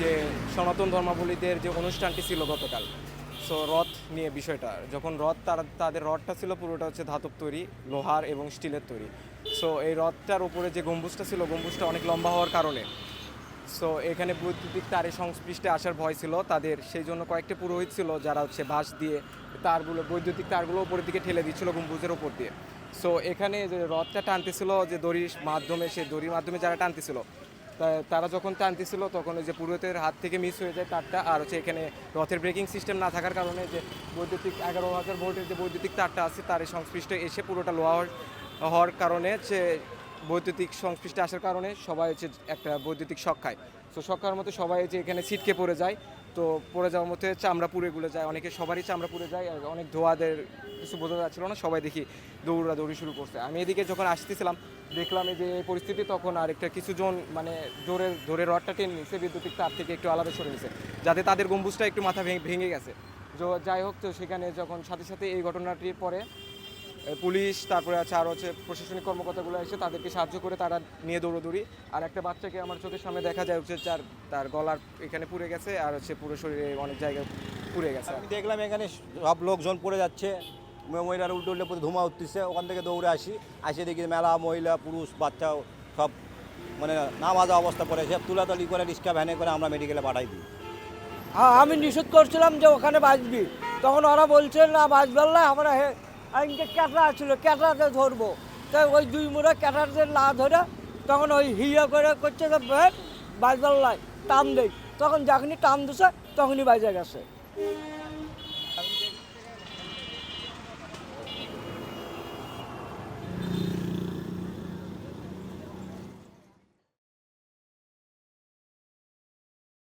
যে সনাতন ধর্মাবলীদের যে অনুষ্ঠানটি ছিল গতকাল সো রথ নিয়ে বিষয়টা, যখন রথ তারা, তাদের রথটা ছিল পুরোটা হচ্ছে ধাতব তৈরি, লোহার এবং স্টিলের তৈরি। সো এই রথটার উপরে যে গম্বুজটা ছিল, গম্বুজটা অনেক লম্বা হওয়ার কারণে সো এখানে বৈদ্যুতিক তারের সংস্পৃষ্টে আসার ভয় ছিল তাদের, সেই জন্য কয়েকটি পুরোহিত ছিল যারা হচ্ছে বাঁশ দিয়ে তারগুলো, বৈদ্যুতিক তারগুলো উপরের দিকে ঠেলে দিচ্ছিল গম্বুজের উপর দিয়ে। সো এখানে যে রথটা টানতেছিল যে দড়ির মাধ্যমে, সেই দড়ির মাধ্যমে যারা টানতেছিল তারা যখন টানতেছিল, তখন ওই যে পুরোহিতের হাত থেকে মিস হয়ে যায় তারটা। আর হচ্ছে এখানে রথের ব্রেকিং সিস্টেম না থাকার কারণে যে বৈদ্যুতিক এগারো হাজার ভোল্টের যে বৈদ্যুতিক তারটা আছে, তার সংশ্লিষ্ট এসে পুরোটা লোহা হওয়ার- কারণে বৈদ্যুতিক সংশ্লিষ্ট আসার কারণে সবাই হচ্ছে একটা বৈদ্যুতিক শক খায়। তো শক খাওয়ার মতো সবাই যে এখানে ছিটকে পড়ে যায়। তো পড়ে যাওয়ার মধ্যে চামড়া পুড়ে গুলে যায়, অনেকে সবারই চামড়া পুড়ে যায় আর অনেক ধোয়াদের কিছু বোঝা যাচ্ছিল না, সবাই দেখি দৌড়া দৌড়ি শুরু করছে। আমি এদিকে যখন আসতেছিলাম, দেখলাম এই যে পরিস্থিতি, তখন আর একটা কিছুজন মানে জোরে, ধরে রডটা টেনে নিচ্ছে বিদ্যুতিক তার থেকে একটু আলাদা সরে নিছে, যাতে তাদের গম্বুজটা একটু মাথা ভেঙে গেছে। যাই হোক, তো সেখানে যখন সাথে সাথে এই ঘটনাটির পরে পুলিশ তারপরে আছে আর হচ্ছে প্রশাসনিক কর্মকর্তাগুলো এসে তাদেরকে সাহায্য করে তারা নিয়ে দৌড়োদৌড়ি। আর একটা বাচ্চাকে আমার চোখের সামনে দেখা যায় হচ্ছে যার তার গলার এখানে পুড়ে গেছে আর হচ্ছে পুরো শরীরে অনেক জায়গায় পুড়ে গেছে আমি দেখলাম এখানে সব লোকজন পড়ে যাচ্ছে মহিলার উল্টো উল্টে পরে ধুমা উঠতেছে ওখান থেকে দৌড়ে আসি আসে দেখি মেলা মহিলা পুরুষ বাচ্চা সব মানে নামাজা অবস্থা পড়ে সব তুলাতলি করে রিক্সা ভ্যানে করে আমরা মেডিকেলে পাঠাই দিই। হ্যাঁ আমি নিষেধ করছিলাম যে ওখানে বাঁচবি। তখন ওরা বলছেন না বাজবার না আমরা হে ক্যাটরা ক্যাটা ছিল ক্যাটাতে ধরবো। তো ওই দুই মুড়ে ক্যাটারতে না ধরে তখন ওই হিয়া করে করছে যে বাজবার লাই, টান দেয় তখন যখনই টান দিছে, তখনই বাজে গেছে।